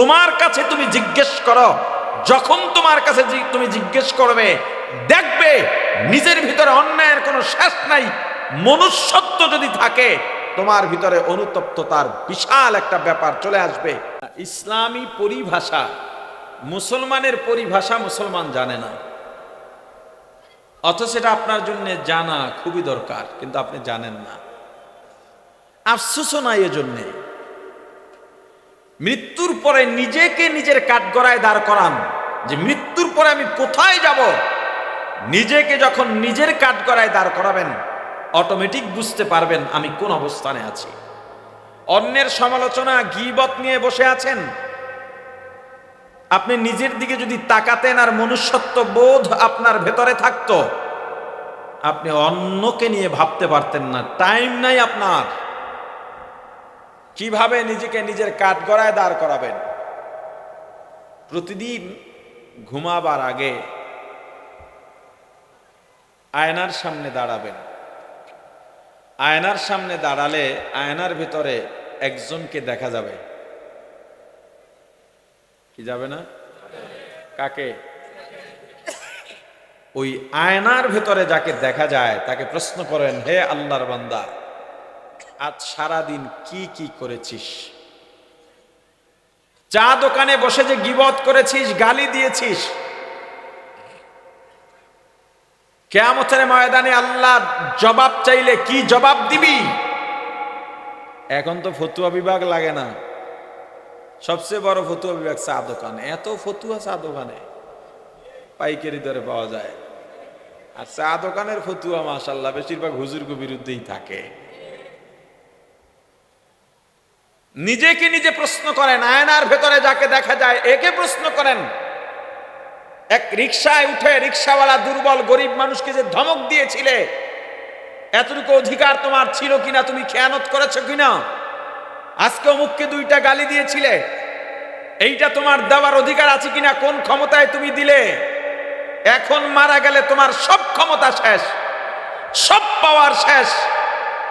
তোমার কাছে তুমি জিজ্ঞেস করো। যখন তোমার কাছে তুমি জিজ্ঞেস করবে, দেখবে নিজের ভিতরে অন্যায়ের কোনো শেষ নাই, মনুষ্যত্ব যদি থাকে, তোমার ভিতরে অনুতপ্ততার বিশাল একটা ব্যাপার চলে আসবে। ইসলামী পরিভাষা, মুসলমানের পরিভাষা মুসলমান জানে না। অথচ এটা আপনার জন্য জানা খুবই দরকার, কিন্তু আপনি জানেন না। আফসোসও নাই এজন্যে। মৃত্যুর পরে নিজেকে নিজের কাঠগড়ায় দাঁড় করান। যে মৃত্যুর পরে আমি কোথায় যাব? নিজেকে যখন নিজের কাঠগড়ায় দাঁড় করাবেন অটোমেটিক বুঝতে পারবেন আমি কোন অবস্থানে আছি। অন্যের সমালোচনা, গিবত নিয়ে বসে আছেন। আপনি নিজের দিকে যদি তাকাতেন আর মনুষ্যত্ব বোধ আপনার ভেতরে থাকতো, আপনি অন্যকে নিয়ে ভাবতে পারতেন না। টাইম নাই আপনার। কীভাবে নিজেকে নিজের কাঠগড়ায় দাঁড় করাবেন? প্রতিদিন ঘুমাবার আগে আয়নার সামনে দাঁড়াবেন। আয়নার সামনে দাঁড়ালে আয়নার ভিতরে একজনকে দেখা যাবে। কি যাবে না? কাকে? ওই আয়নার ভেতরে যাকে দেখা যায়, তাকে প্রশ্ন করেন, হে আল্লাহর বান্দা আজ সারাদিন কি কি করেছিস? চা দোকানে বসে যে গিবত করেছিস, গালি দিয়েছিস। কেয়ামতের ময়দানে আল্লাহ জবাব চাইলে কি জবাব দিবি? এখন তো ফতুয়া বিভাগ লাগে না। সবচেয়ে বড় ফতুয়া বিভাগ চা দোকান। এত ফতুয়া চা দোকানে পাইকারি দরে পাওয়া যায়। আর চা দোকানের ফতুয়া মাসাল্লাহ বেশিরভাগ হুজুরকে বিরুদ্ধেই থাকে। নিজেকে নিজে প্রশ্ন করেন, আয়নার ভেতরে যাকে দেখা যায়, একে প্রশ্ন করেন। এক রিক্সায় উঠে রিক্সাওয়ালা দুর্বল, গরিব মানুষকে যে ধমক দিয়েছিলে, এতটুকু অধিকার তোমার ছিল কিনা, তুমি খেয়ানত করেছ কিনা? আজকে অমুককে দুইটা গালি দিয়েছিলে, এইটা তোমার দেওয়ার অধিকার আছে কিনা, কোন ক্ষমতায় তুমি দিলে? এখন মারা গেলে তোমার সব ক্ষমতা শেষ, সব পাওয়ার শেষ।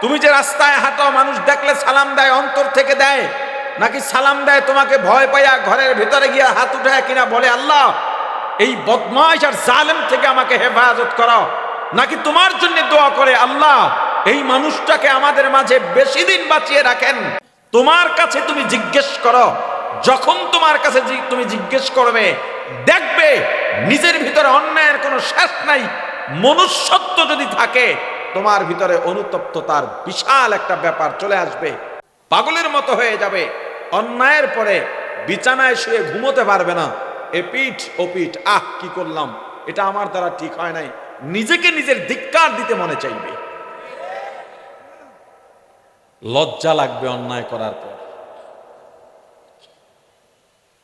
তুমি যে রাস্তায় হাঁটো মানুষ দেখলে সালাম দেয়, অন্তর থেকে দেয়। নাকি সালাম দেয় তোমাকে ভয় পাইয়া ঘরের ভিতরে গিয়ে হাত উঠায় কিনা বলে, আল্লাহ, এই বদমাইশ আর জালেম থেকে আমাকে হেফাজত করো নাকি তোমার জন্য দোয়া করে, আল্লাহ, এই মানুষটাকে আমাদের মাঝে বেশি দিন বাঁচিয়ে রাখেন। তোমার কাছে তুমি জিজ্ঞেস করো, যখন তোমার কাছে তুমি জিজ্ঞেস করবে, দেখবে নিজের ভিতরে অন্যায়ের কোনো শেষ নাই, মনুষ্যত্ব যদি থাকে তোমার ভিতরে অনুতপ্ততার বিশাল একটা ব্যাপার চলে আসবে। পাগলের মতো হয়ে যাবে। অন্যায়ের পরে বিছানায় শুয়ে ঘুমোতে পারবে না। এ পিঠ, ও পিঠ, আহ, কি করলাম? এটা আমার দ্বারা ঠিক হয় নাই। নিজেকে নিজের ধিক্কার দিতে মনে চাইবে। লজ্জা লাগবে অন্যায় করার পর।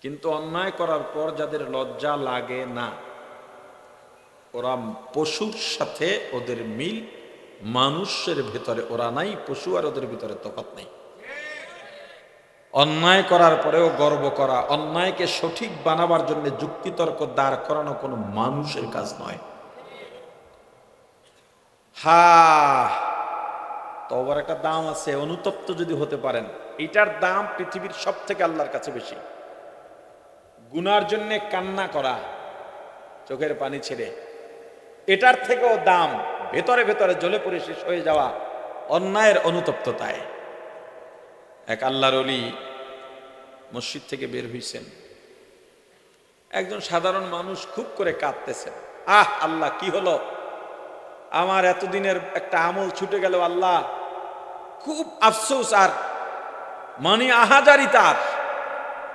কিন্তু অন্যায় করার পর যাদের লজ্জা লাগে না, ওরা পশুর সাথে ওদের মিল মানুষের ভেতরে, ওরা নাই, পশু আর ওদের ভিতরে তফাৎ নেই। অন্যায় করার পরেও গর্ব করা, অন্যায়কে সঠিক বানাবার জন্য যুক্তিতর্ক দাঁড় করানো কোনো মানুষের কাজ নয়। হা তবার একটা দাম আছে, অনুতপ্ত যদি হতে পারেন, এটার দাম পৃথিবীর সব থেকে আল্লাহর কাছে বেশি। গুনার জন্য কান্না করা, চোখের পানি ছেড়ে, এটার থেকেও দাম ভেতরে ভেতরে জ্বলে পড়ে শেষ হয়ে যাওয়া অন্যায়ের অনুতপ্ততায়। এক আল্লাহর অলি মসজিদ থেকে বের হইছেন। একজন সাধারণ মানুষ খুব করে কাঁদতেছেন। আহ, আল্লাহ, কি হলো? আমার এতদিনের একটা আমল ছুটে গেল আল্লাহ। খুব আফসোস আর মানে আহাজারি তার।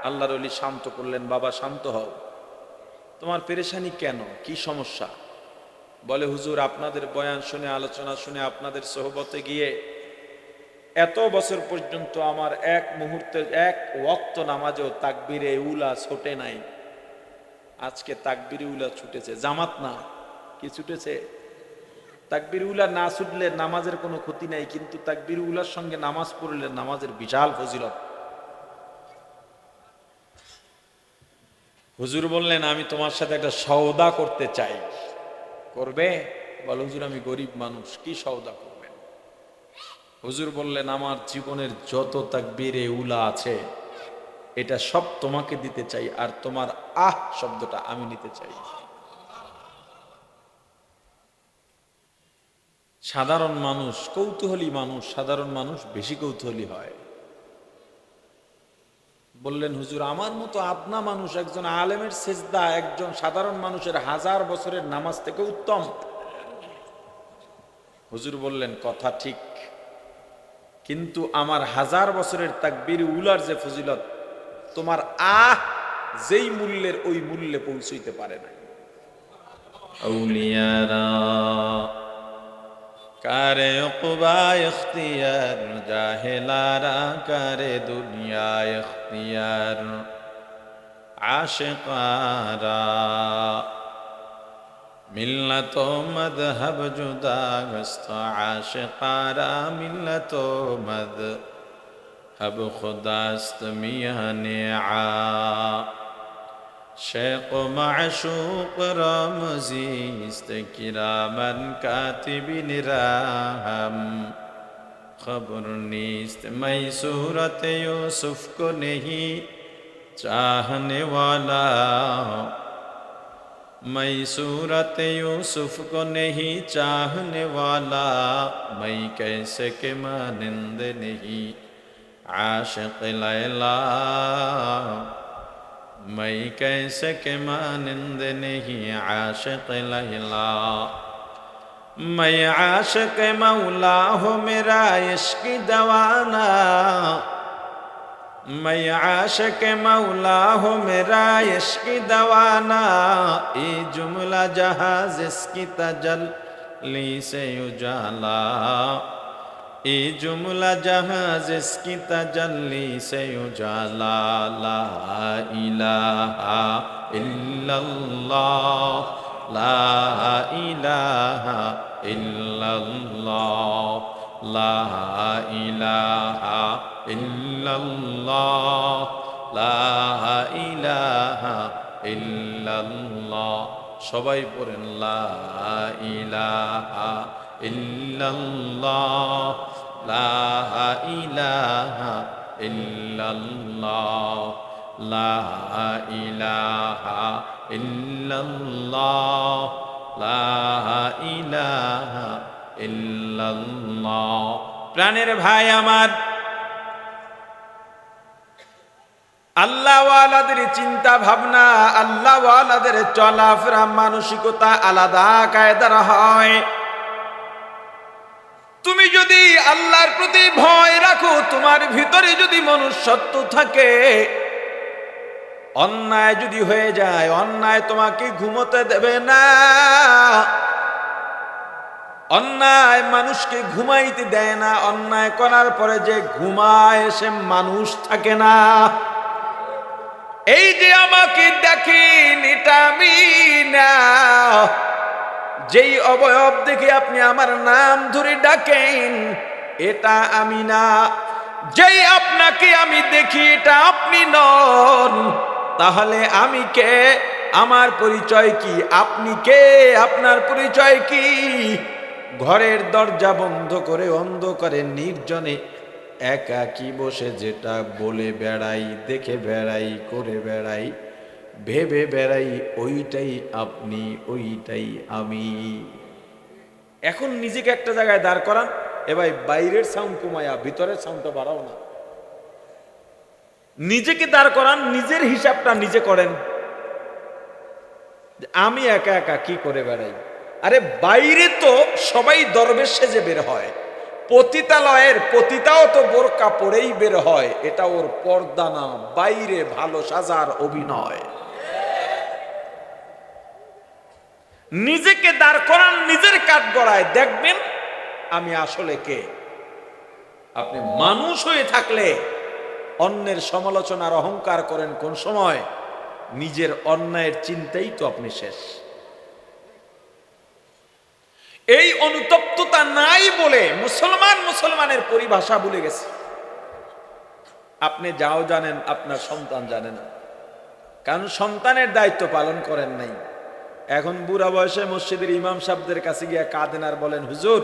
আল্লাহর অলি শান্ত করলেন, বাবা, শান্ত হও। তোমার পেরেশানি কেন? কি সমস্যা? বলে, হুজুর, আপনাদের বয়ান শুনে, আলোচনা শুনে আপনাদের সোহবতে গিয়ে এত বছর পর্যন্ত আমার এক মুহূর্তে, এক ওক্ত নামাজেও তাকবিরে উলা ছোটে নাই। আজকে তাকবির উলা ছুটেছে। জামাত না, কি ছুটেছে? তাকবির উলা না ছুটলে নামাজের কোনো ক্ষতি নাই, কিন্তু তাকবির উলার সঙ্গে নামাজ পড়লে নামাজের বিশাল ফজিলত। হুজুর বললেন, আমি তোমার সাথে একটা সওদা করতে চাই। করবে বল, হুজুর, আমি গরিব মানুষ, কি সওদা করবেন? হুজুর বললেন, আমার জীবনের যত তাকবীরে উলা আছে, এটা সব তোমাকে দিতে চাই, আর তোমার আহ শব্দটা আমি নিতে চাই। সাধারণ মানুষ, কৌতূহলী মানুষ, সাধারণ মানুষ বেশি কৌতূহলী হয়। বললেন, হুজুর, আমার মতো আপনা মানুষ, একজন আলেমের সেজদা, একজন সাধারণ মানুষের হাজার বছরের নামাজ থেকে উত্তম। হুজুর বললেন, কথা ঠিক। কিন্তু আমার হাজার বছরের তাকবির উলার যে ফজিলত, তোমার আহ যেই মূল্যের ওই মূল্যে পৌঁছইতে পারে না আউলিয়ারা কারে উকবা ইখতিয়ার, জাহেলারা কারে দুনিয়া ইখতিয়ার। আশিকারা, মিল্লত মদহব জুদাগস্ত আশিকারা, মিল্লত মদহব খুদাস্ত মিয়ানে আ শেখ মাশুক রমজি কিরামন কাতিবিন রাহম খবর নিস্ত মই সুরত ইউসুফ কো নেহি চাহনে ওয়ালা মই সুরত ইউসুফ কো নেহি চাহনে ওয়ালা মই कैसे के मानंद নেহি আশিক লাইলা میں کیسے کہ مانند نہیں عاشق لہلا میں عاشق مولا ہو میرا عشق دوانا میں عاشق مولا ہو میرا عشق دوانا ای جملہ جہاز اس کی تجلی سے اجالا۔ এ জুমলা জাহাজ স্কিতা তাজাল্লি সে সবাই পড়েন লা ইলাহা ইল্লাল্লাহ, লা ইলাহা ইল্লাল্লাহ ইলাহা ইলাহা প্রাণের ভাই আমার, আল্লাহওয়ালাদের চিন্তা ভাবনা আল্লাহওয়ালাদের চলাফেরা মানসিকতা আলাদা, কায়দার হয়। তুমি যদি আল্লাহর প্রতি ভয় রাখো, তোমার ভিতরে যদি মনুষ্যত্ব থাকে, অন্যায় যদি হয়ে যায়, অন্যায় তোমাকে ঘুমোতে দেবে না। অন্যায় মানুষকে ঘুমাইতে দেয় না, অন্যায় করার পরে যে ঘুমায় সে মানুষ থাকে না। এই যে আমাকে দেখেন, এটা আমি না। যেই অবয়ব দেখে আপনি আমার নাম ধরে ডাকেন, এটা আমি না। যেই আপনাকে আমি দেখি, এটা আপনি নন। তাহলে আমি কে? আমার পরিচয় কি? আপনি কে? আপনার পরিচয় কি? ঘরের দরজা বন্ধ করে, অন্ধকারে, নির্জনে একাকি বসে? যেটা বলে বেড়াই, দেখে বেড়াই, করে বেড়াই। ভেবে বেড়াই, ওইটাই আপনি, ওইটাই আমি। এখন নিজেকে একটা জায়গায় দাঁড় করান, এবার বাইরের সাউন্ড কমায়া ভিতরের সাউন্ডটা বাড়াও না। নিজেকে দাঁড় করান, নিজের হিসাবটা নিজে করেন। আমি একা একা কি করে বেড়াই? আরে বাইরে তো সবাই দরবেশ সেজে বের হয়। পতিতালয়ের পতিতাও তো বোরকা পরেই বের হয়। এটা ওর পর্দা না, বাইরে ভালো সাজার অভিনয়। নিজেকে দাঁড় করান, নিজের কাঠ গড়ায়। দেখবেন, আমি আসলে কে? আপনি মানুষ হয়ে থাকলে অন্যের সমালোচনার অহংকার করেন কোন সময়? নিজের অন্যায়ের চিন্তাই তো আপনি শেষ। এই অনুতপ্ততা নাই বলে মুসলমান মুসলমানের পরিভাষা ভুলে গেছে। আপনি যাও জানেন, আপনার সন্তান জানেন কারণ সন্তানের দায়িত্ব পালন করেন নাই। এখন বুড়া বয়সে মসজিদের ইমাম সাহেবদের কাছে গিয়ে কাঁদেন আর বলেন, হুজুর,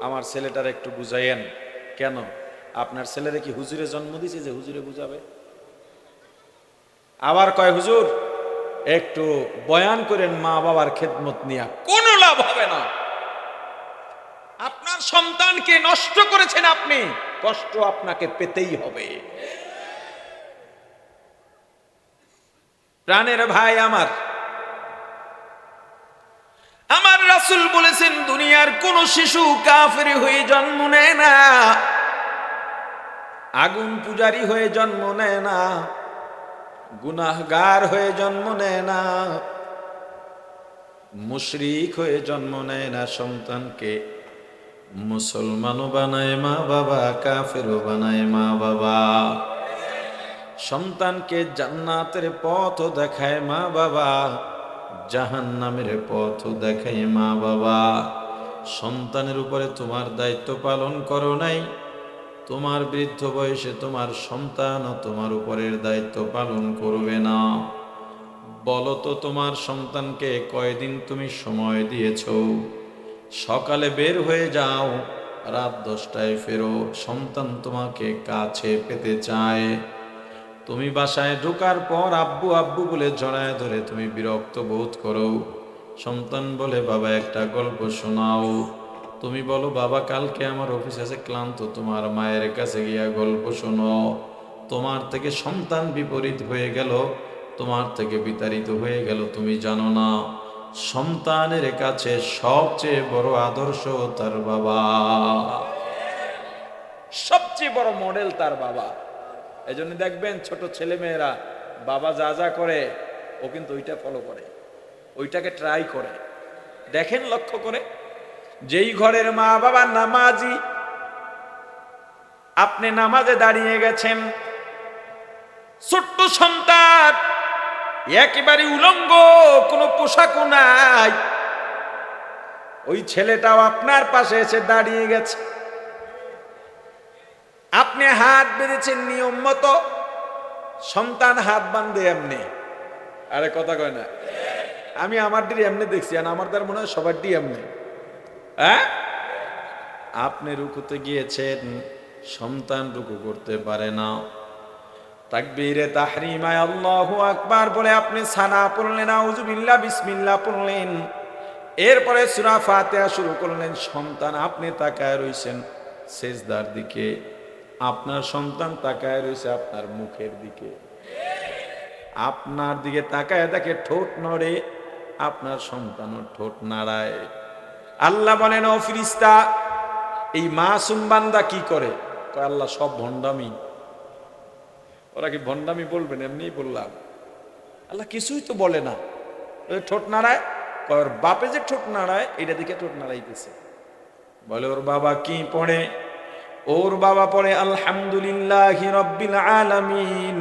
আমার ছেলেটার একটু বুঝাইয়েন। কেন? আপনার ছেলেরা কি হুজুরে জন্ম দিছে যে হুজুরে বুঝাবে? আবার কয়, হুজুর, একটু বয়ান করেন মা বাবার খেদমত নিয়া। কোনো লাভ হবে না। আপনার সন্তানকে নষ্ট করেছেন আপনি, কষ্ট আপনাকে পেতেই হবে। প্রাণের ভাই আমার আমার রাসূল বলেছেন, দুনিয়ার কোন শিশু কাফের হয়ে জন্ম নেয় না। আগুন পূজারি হয়ে জন্ম নেয় না। গুনাহগার হয়ে জন্ম নেয় না। মুশরিক হয়ে জন্ম নেয় না। সন্তানকে মুসলমানও বানায় মা বাবা, কাফেরও বানায় মা বাবা। সন্তানকে জান্নাতের পথ দেখায় মা বাবা। জাহান্নামের পথ দেখায় মা বাবা। সন্তানের উপরে তোমার দায়িত্ব পালন করো নাই। তোমার বৃদ্ধ বয়সে তোমার সন্তান তোমার উপরের দায়িত্ব পালন করবে না। বলো তো তোমার সন্তানকে কয়দিন তুমি সময় দিয়েছ? সকালে বের হয়ে যাও, রাত দশটায় ফেরো। সন্তান তোমাকে কাছে পেতে চায়। তুমি বাসায় ঢোকার পর আব্বু আব্বু বলে জড়ায় ধরে তুমি বিরক্ত বোধ করো। সন্তান বলে, বাবা, একটা গল্প শোনাও। তুমি বলো, বাবা, কালকে আমার অফিস আছে ক্লান্ত, তোমার মায়ের কাছে গিয়া গল্প শোনো। তোমার থেকে সন্তান বিপরীত হয়ে গেল, তোমার থেকে বিতাড়িত হয়ে গেল, তুমি জানো না। সন্তানের কাছে সবচেয়ে বড় আদর্শ তার বাবা। সবচেয়ে বড় মডেল তার বাবা। এই জন্য দেখবেন ছোট ছেলে মেয়েরা বাবা যা যা করে, ও কিন্তু ওইটা ফলো করে, ওইটাকে ট্রাই করে। দেখেন লক্ষ্য করে, যেই ঘরের মা বাবা নামাজি, আপনি নামাজে দাঁড়িয়ে গেছেন, ছোট্ট সন্তান, একেবারে উলঙ্গ, কোনো পোশাকও নাই। ওই ছেলেটাও আপনার পাশে এসে দাঁড়িয়ে গেছে। আপনি হাত বেঁধেছেন নিয়ম মতো, সন্তান হাত বান্ধে এমনি। আরে কথা কয় না। আমি আমার দিকে এমনি দেখছি, আর আমার তার মনে হয় সবার দিয়ে এমনি। হ্যাঁ? আপনি রুকুতে গিয়েছেন, সন্তান রুকু করতে পারে না। তাকবীরে তাহরিমায় আল্লাহু আকবার বলে আপনি সানা পড়লেন আউযুবিল্লাহ বিসমিল্লাহ পড়লেন। এরপরে সূরা ফাতিহা শুরু করলেন, সন্তান আপনি তাকায় রইছেন, সেজদার দিকে। আপনার সন্তান তাকায় রইছে আপনার মুখের দিকে। আপনার দিকে তাকায় দেখে ঠোঁট নড়ে, আপনার সন্তানও ঠোঁট নাড়ায়। আল্লাহ বলেন, ও ফিরিস্তা, এই মাসুম বান্দা কি করে? আল্লাহ সব ভণ্ডামি। ওরা কি ভণ্ডামি বলবেন এমনি বললাম। আল্লাহ কিছুই তো বলে না। ওই ঠোঁট নাড়ায় ওর বাপে যে ঠোঁট নাড়ায়, এটা দিকে ঠোঁট নাড়াইতেছে। বলে, ওর বাবা কি পড়ে? ওর বাবা পড়ে, আলহামদুলিল্লাহ রব্বিল আলামিন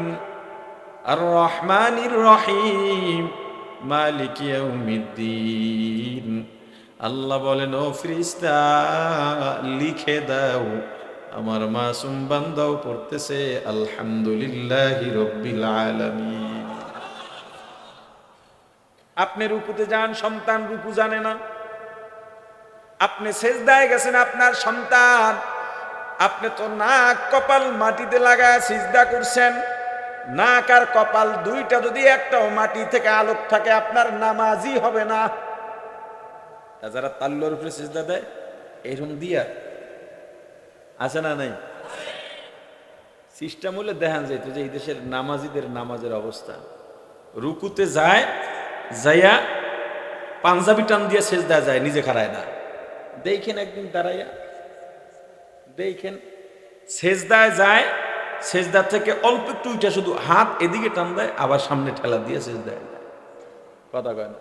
আর রহমানির রহিম, মালিক আল্লাহ বলেন, ও ফ্রিস্তা লিখে দাও, আমার মাসুম বান্দাও পড়তেছে, আলহামদুলিল্লাহ রব্বিল আলামিন। আপনি রুকুতে যান, সন্তান রুকু জানে না। আপনি সেজদায় গেছেন, আপনার সন্তান আপনি তো নাক কপাল মাটিতে লাগায় সিজদা করছেন। নাক আর কপাল দুইটা যদি একটাও মাটি থেকে আলোক থাকে, আপনার নামাজই হবে না। যারা তাল্লোর উপরে সিজদা দেয়, এরকম দিয়া। আছে না নাই? সিস্টেম হলে দেখান যাইত যে এই দেশের নামাজিদের নামাজের অবস্থা। রুকুতে যায়, যাইয়া পাঞ্জাবি টান দিয়ে সেজদা যায়, নিজে খারায় না। দেখেন একদিন দাঁড়াইয়া। দেখেন সেজদায় যায়, সেজদা থেকে অল্প একটু উঠে শুধু হাত এদিকে টান দেয়, আবার সামনে ঠেলা দিয়ে সেজদায় কথা কয়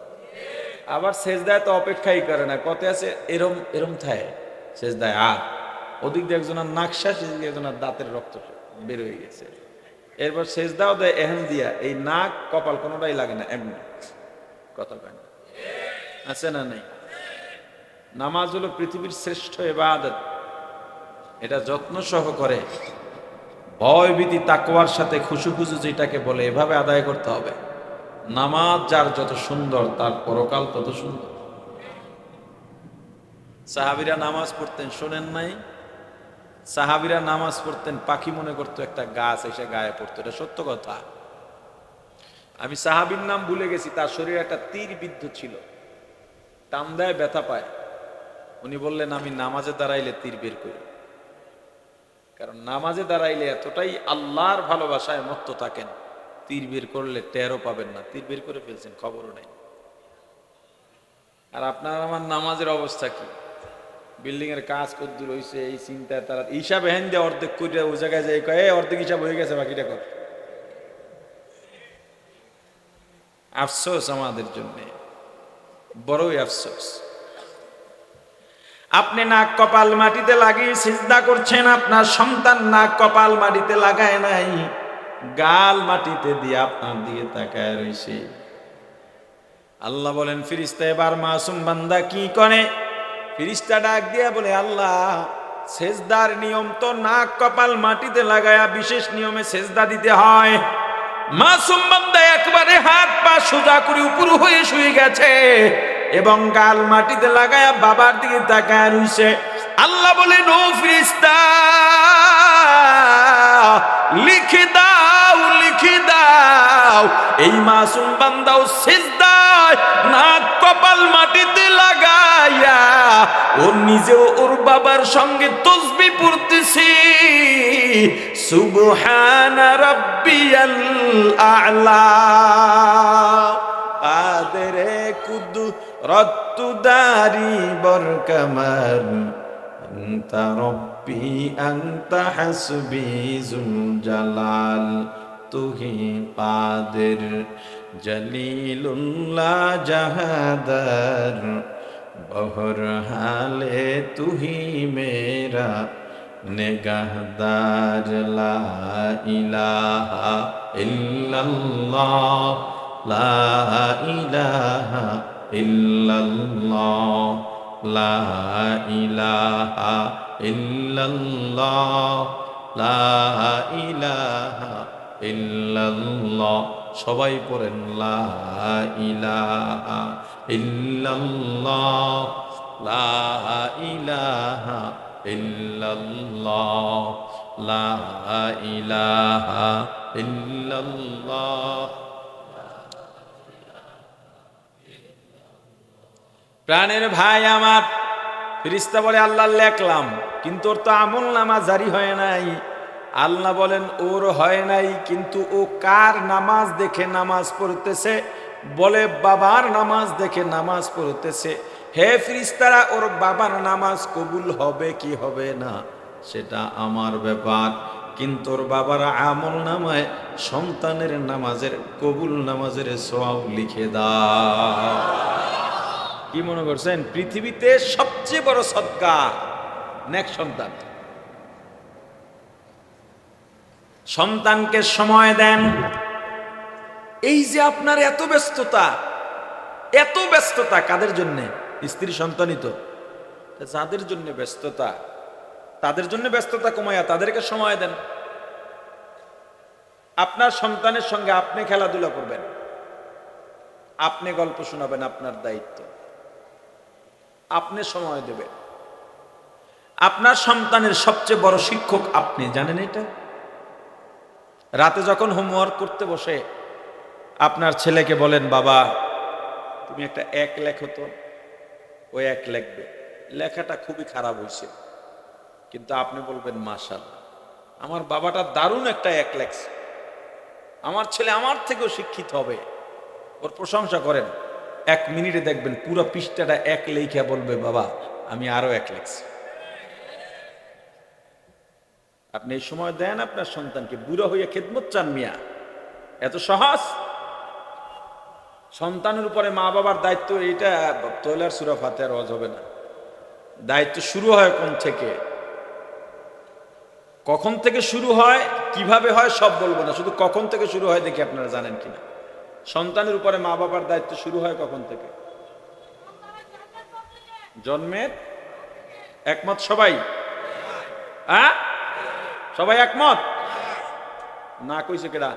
আবার সেজদায় তো অপেক্ষাই করে না, কত আছে এরম এরম থায় সেজদায় আর। ওদিক দিয়ে একজনের নাকশা সেদিক একজনের দাঁতের রক্ত বের হয়ে গেছে। এরপর সেজদাও দেয় এহেন দিয়া, এই নাক কপাল কোনোটাই লাগে না এমনি কথা কয় আছে না নেই? নামাজ হলো পৃথিবীর শ্রেষ্ঠ এবাদত। এটা যত্ন সহকারে ভয় ভীতি তাকওয়ার সাথে খুশু খুশু যেটাকে বলে, এভাবে আদায় করতে হবে। নামাজ যার যত সুন্দর, তার পরকাল তত সুন্দর। সাহাবিরা নামাজ পড়তেন, শোনেন নাই? সাহাবিরা নামাজ পড়তেন, পাখি মনে করতো একটা গাছ এসে গায়ে পড়তো, এটা সত্য কথা। আমি সাহাবির নাম ভুলে গেছি, তার শরীরে একটা তীর বিদ্ধ ছিল। টান দেয় ব্যথা পায়। উনি বললেন, আমি নামাজে দাঁড়াইলে তীর বের করি। কারণ নামাজে দাঁড়াইলে এতটাই আল্লাহর ভালোবাসায় মত্ত থাকেন তীর বের করলে টেরও পাবেন না তীর বের করে ফেলছেন খবরও নেই। আর আপনার আমার নামাজের অবস্থা কি? বিল্ডিং এর কাজ কদ্দূর হইছে এই চিন্তায় তারা হিসাব হেন দিয়ে অর্ধেক করে ওই জায়গায় যাই কয় "এই, অর্ধেক হিসাব হয়ে গেছে বাকিটা কর। আফসোস আমাদের জন্য বড়ই আফসোস। আপনি নাক কপাল মাটিতে লাগিয়ে সিজদা করছেন, আপনার সন্তান নাক কপাল মাটিতে লাগায় নাই, গাল মাটিতে দিয়ে আপনার দিকে তাকায় রয়েছে। আল্লাহ বলেন, ফিরিস্তা এবার মাসুম বান্দা কি করে? ফিরিস্তা ডাক দিয়া বলে, আল্লাহ, সেজদার নিয়ম তো নাক কপাল মাটিতে লাগায়া বিশেষ নিয়মে সেজদা দিতে হয়। মাসুম বান্দা একবারে হাত পা সোজা করে উপর হয়ে শুয়ে গেছে। এবং গাল মাটিতে লাগায়া বাবার দিকে তাকায় রইছে। আল্লাহ বলে, নো ফিরিস্তা লিখে দাও লিখে দাও। এই মাসুম বান্দাও সিজদায়, নাক কপাল মাটিতে লাগাইয়া ও নিজেও ওর বাবার সঙ্গে তসবি পড়তেছি। সুবহান রাব্বিয়াল আ'লা। আদরে কুদু রত্তু দারি বরকামার أنت ربي أنت حسبي ذو الجلال তুহি কাদের জলিলুল্লাহ জাহাদার বহর হালে তুহি মেরা নিগাহদার লা ইলাহা ইল্লাল্লাহ লা ইলাহা ইল্লাল্লাহ, লা ইলাহা ইল্লাল্লাহ, লা ইলাহা ইল্লাল্লাহ। সবাই পড়েন, লা ইলাহা ইল্লাল্লাহ, লা ইলাহা ইল্লাল্লাহ, লা ইলাহা ইল্লাল্লাহ। প্রাণের ভাই আমার। ফিরিস্তা বলে, আল্লাহ লেখলাম, কিন্তু ওর তো আমল নামা জারি হয় নাই। আল্লাহ বলেন, ওর হয় নাই, কিন্তু ও কার নামাজ দেখে নামাজ পড়তেছে? বলে, বাবার নামাজ দেখে নামাজ পড়তেছে। হে ফিরিস্তারা ওর বাবার নামাজ কবুল হবে কি হবে না, সেটা আমার ব্যাপার। কিন্তু ওর বাবার আমল নামায় সন্তানের নামাজের কবুল নামাজের সোয়াব লিখে দাও। কি মনে করছেন? পৃথিবীতে সবচেয়ে বড় সৎকা নেক সন্তান। সন্তানকে সময় দেন। এই যে আপনার এত ব্যস্ততা এত ব্যস্ততা কাদের জন্যে? স্ত্রী সন্তানিত যাদের জন্য ব্যস্ততা, তাদের জন্য ব্যস্ততা কমাইয়া তাদেরকে সময় দেন। আপনার সন্তানের সঙ্গে আপনি খেলাধুলা করবেন। আপনি গল্প শোনাবেন আপনার দায়িত্ব। আপনি সময় দেবেন আপনার সন্তানের সবচেয়ে বড় শিক্ষক আপনি, জানেন এটা? রাতে যখন হোমওয়ার্ক করতে বসে, আপনার ছেলেকে বলেন, বাবা, তুমি একটা এক লেখো তো। ও এক লেখবে। লেখাটা খুবই খারাপ হয়েছে কিন্তু আপনি বলবেন মাশাল আমার বাবাটা দারুণ একটা এক লেখছে। আমার ছেলে আমার থেকেও শিক্ষিত হবে। ওর প্রশংসা করেন। এক মিনিটে দেখবেন পুরো পৃষ্ঠাটা এক লেখা বলবে, বাবা, আমি আরও এক লেখছি। আপনি এই সময় দেন আপনার সন্তানকে, বুড়ো হইয়া খেদমত চান মিয়া। এত সহজ? সন্তানের উপরে মা বাবার দায়িত্ব, এইটা তৈলার সুরা হাতে আর অজ হবে না। দায়িত্ব শুরু হয় কোন থেকে? কখন থেকে শুরু হয়, কীভাবে হয়, সব বলব না। শুধু কখন থেকে শুরু হয় দেখি আপনারা জানেন কিনা। সন্তানের উপরে মা বাবার দায়িত্ব শুরু হয় কখন থেকে? জন্মের? একমত সবাই? হ্যাঁ? সবাই একমত? না কইছে কেডা?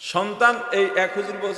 সন্তান, এই এক হুজুর বলছে